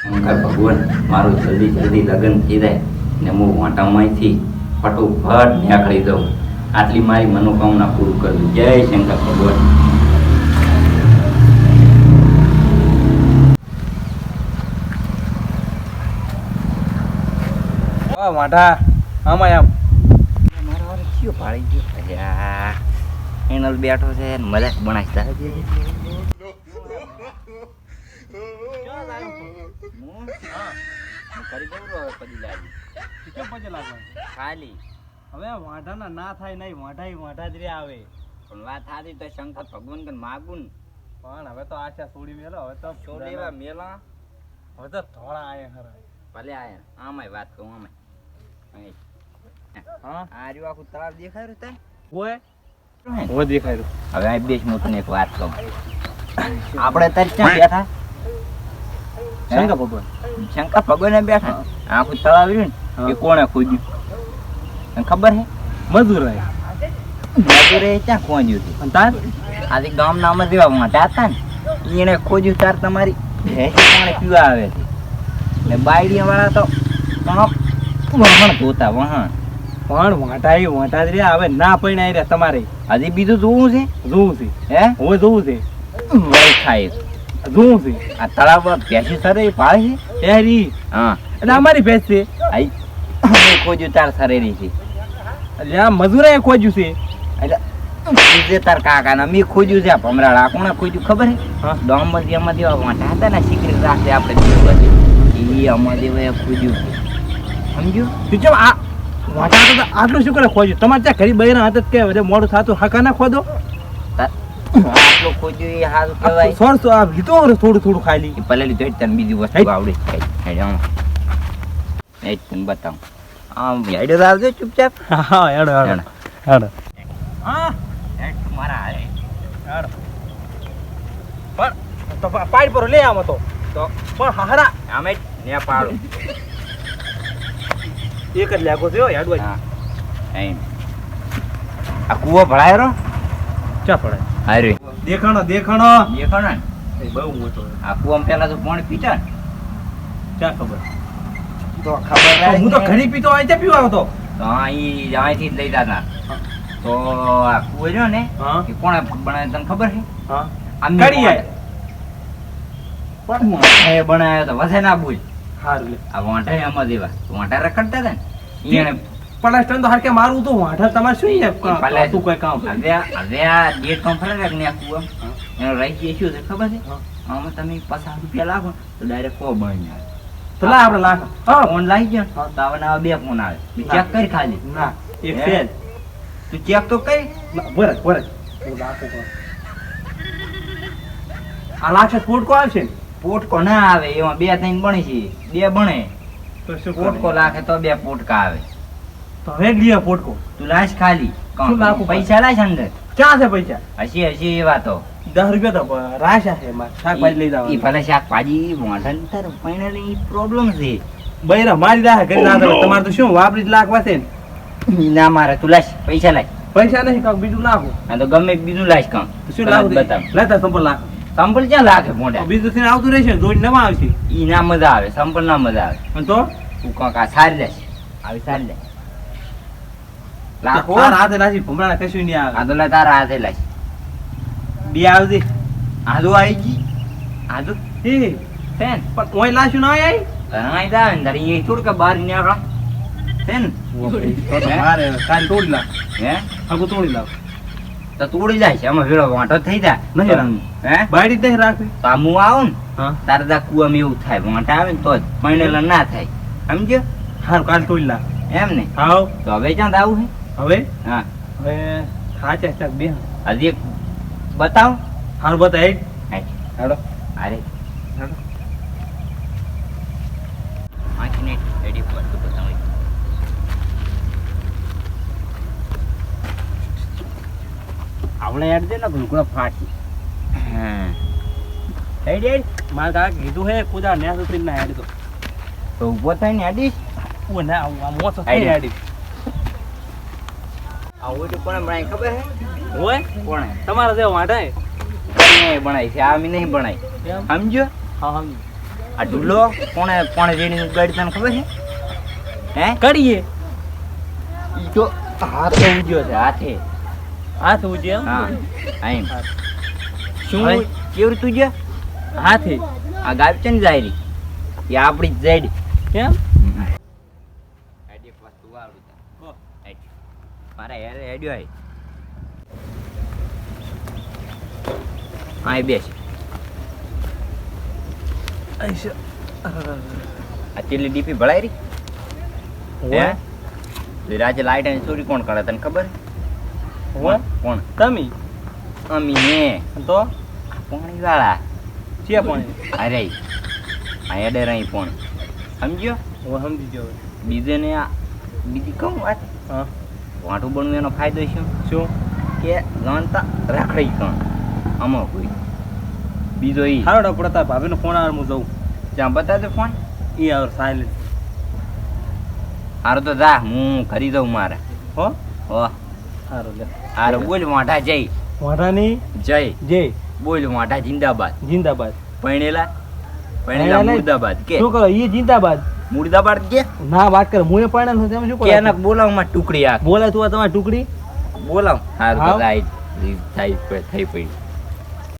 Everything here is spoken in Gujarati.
શંકર ભગવાન મારું જલ્દી જલ્દી લગ્ન થઈ જાય ને હું વાંટામાંથી ફટોફટ નીકળી દઉં આટલી મારી મનોકામના પૂરું કરું જય શંકર ભગવાન. માઠા આમાં આમ મારા વારો કયો પાડી ગયો? અલ્યા. એનલ બેઠો છે ખાલી. હવે વાંઢાના ના થાય નહીં વાંઢા વાંઢા જ રે આવે. પણ વાત સાચી તો શંકર ભગવાન કે માગું પણ હવે તો આશા છોડી મેલો હવે તો છોડેવા મેલા? હવે તો ધોળા આયા ખરા. ભલે આયા આમાંય વાત કહું આમાંય. હા? આ રહ્યું આખું તળાવ દેખાય રહ્યું તને? ઓય હવે દેખાય રહ્યું. હવે આ દેશ હું તને એક વાત કહું. આપણે અત્યારે ક્યાં બેઠા? શંકર ભગવાન? શંકા ભગવાન બેઠા? આખું તળાવ રહ્યું ને એ કોણે ખોદ્યું? ખબર હે? મજૂર રહે મજૂરે ક્યાં ખોદ્યું હતું તાર? આજે ગામના જેવા માટે હતા ને. એને ખોજ્યું તાર તમારી. ભેંસી પાણી પીવા આવે છે? ને બાયડી વાળા તો વહાણ ધોતા વહાણ. પણ વાંટા એ વાંઢા જ રે હવે ના પૈણા રે તમારે. હજી બીજું જોવું છે? જોવું છે. હે? હવે જોવું છે. વળી થાય જોવું છે? આ તળાવ પર ભેંસી સરે પાળે છે? હા. એટલે અમારી ભેંસ છે. આઈ ખોજ્યું તાર સરેરી છે. એટલે આ મજૂરે ખોજ્યું છે. એટલે તાર કાકાને ખોજ્યું છે ભમરાળા. કોણે ખોજ્યું ખબર હે. હા ડોમબદી અમા દેવા વાંટા હતા ને સિક્રેટ રાખે આપણે એ અમા દેવા ખોજ્યું સમજ્યું? તું ચમ આ વાંઢા તો આટલું શું કરે ખોજ્યું? તમારે ત્યાં ઘરી બહેરા હતા કે મોડું થતું? હાકા ના ખોદો? આટલું ખોજ્યું એ સારું કહેવાય. સોળ આ લીધો થોડું થોડું ખાઈ લી એ લીધો તને બીજી વસ્તુ આવડે હેડ એ તને બતાવું. આમ હેડ આવજો ચૂપચાપ. હા હેડો હેડો. હેડો. હા. હેડ મારા હારે. હેડો. પણ તો પાડ પર લે આમ તો. તો પણ હારા. આમે ને પાડો. એક જ લાગો થયો હેડવા હા. આ કૂવો ભરાયો ચા પડે હારે. દેખાણો દેખાણો. દેખાણો એ બહુ મોટો. આ કુવામ પેલા તો પાણી પીતા ને? ચા ખબર? તો ખબર હું તો ઘણી પીતો અહીં ત્યાં પીવા આવતો. તો અહીં અહીંથી જ લઈ જતા. તો આ કુવો રહ્યો ને એ કોણે બનાવ્યો તને ખબર છે? હા. આમ કરીએ પણ એ બનાવ્યો તો વધે ના બુજ લે. આ વાંઢા આમાં દેવા. વાંઢા રખડતા હતા ને? એને પણ તો હાર કે મારું તો વાંઢા તમારે શું કઈ તું કોઈ કામ હવે હવે આ ડેટ કામ ફરે ને આ કૂવા. એનો રહી ગયો શું છે ખબર છે? હા. આમાં તમે પચાસ રૂપિયા લાગો તો ડાયરેક્ટ કો બની જાય. તો લા આપણે લાખ. હા. ફોન લાગી ગયા ને? તો આવા બે ફોન આવે. ચેક કરી ખાલી. ના. એક ફેલ. છે તું ચેક તો કરી. ના, બરે બરે હું લાખો આ લાખ ફૂટકો આવશે? પોટકો ના આવે એમાં બે ત્રણ બને છે. બે બને. તો પોટકો પોટકો લાખે તો બે પોટકા આવે. તો હવે લીએ પોટકો તું લાશ ખાલી. શું લાખું પૈસા લાશ અંદર. ક્યાં છે પૈસા? હસી હસી એ વાતો. દસ રૂપિયા તો બ- રાશા છે શાકભાજી લઈ ઈ જવાનું ભલે શાકભાજી મોઢા તાર પૈણાની પ્રોબ્લેમ છે. બૈરા મારી રાહ કરી ના ધરો. તમારે તો શું વાપરી જ લાખ વાસે ને? ઈ ના મારે તું લાશ. પૈસા લાય. પૈસા નહીં કાંક બીજું લાખો. આ તો ગમે એક બીજું લાશ કામ તો શું લાખો બતાવ લેતા સંપલ લાખ. સંપલ ક્યાં લાગે મોઢા? બીજું થઈને આવતું રહેશે જોઈને નવા આવશે. ઈ ના મજા આવે સંપલ ના મજા આવે. અને તો? તું કાંક આ સારી લેશ. આવી સારી લે લાખો તારા હાથે નાસી ભમરાના કશું નહીં આ આવે. તો લે તારા હાથે લાશ બે આવજે. આદુ આવી ગઈ? આદુ હે ફેન? પણ ઓય લાશું ના આવી ઘણા આવે ને તારી એ થોડું કે બહાર નીકળો. ફેન? મારે કાલ તોડી લાખ હે? આગું તોડી લાખ તો તોડી જાય છે આમાં વેળો વાંટો થઈ જાય. નહીં રાખવું. હે? બાયડી દે રાખે. તો આ હું આવું ને હા. તારે દા કુવામાં એવું થાય વાંટા આવે ને તો જ. પૈણેલા ના થાય. સમજ્યો? હારું કાલ તોડી લાખ એમ ને? હાવ. તો હવે ક્યાં આવું હવે? છે હા. હવે સાચા ચાક બે હજી એક બતાવ. હારું બતા હેડ હાય. હાલો. અરે હાલો. આંખને રેડી પર તો બતાવ આપણે હેડ દે ને ભૂલકુડા ફાટી. હેડ હેડ. મારા કાકા કીધું હે કુદા ન્યા સુધી ના હેડ તો. તો ઊભો ના મોસો થઈ આવું તો કોણે બનાવી ખબર હે? હોય કોણે? તમારા જેવો કોણે બનાવી છે? આ અમે નહીં બનાવી. એમ સમજ્યો? હા આ ઢૂલો? કોણે કોણે જેની તને ખબર છે? હે? કરીએ. જો હાથે ઉજ્યો છે હાથે. હાથ ઉજ્યો હા આમ શું? કેવું તું જે હાથે. આ ગાય છે ને જાયરી. એ આપણી જ જાયરી કેમ? મારા હેરે હેડ્યો આય આય બેસ. આઈશા. આ ચીલી ડીપી ભળાઈ રહી? હે? લાઈટ અને ચોરી કોણ કરે તને ખબર? હોવે? કોણ? તમે? અમી ને. તો? પોણી વાળા છે પણ? અરે આ એડે રહી પણ સમજ્યો? હું સમજી ગયો. બીજે ને બીજી કહું વાત? હા. વાંઠું બનવું એનો ફાયદો શું? શું? કે ગણતા રાખડી ગણ આમાં કોઈ. બીજો એ હારો પડતા ભાભીનો ફોન આવે હું જઉં. જ્યાં બતાવજો ફોન એ આવે સાયલેન્ટ હારું તો જા હું ખરી દઉં મારે. હો? હો. હારો લે. હારો બોલ વાંઢા જય. વાઢાની? જય. જય. બોલ વાંઢા જિંદાબાદ. જિંદાબાદ. પૈણેલા પૈણેલા મુર્દાબાદ કે? શું કરો એ જિંદાબાદ? મુર્દાબાદ કે ના વાત કરે મુએ એ પણ તેમ શું કે કેનક બોલાવમાં ટુકડી આ બોલે તું આ તમારી ટુકડી? બોલાવ. હારું. થાય થઈ પડી.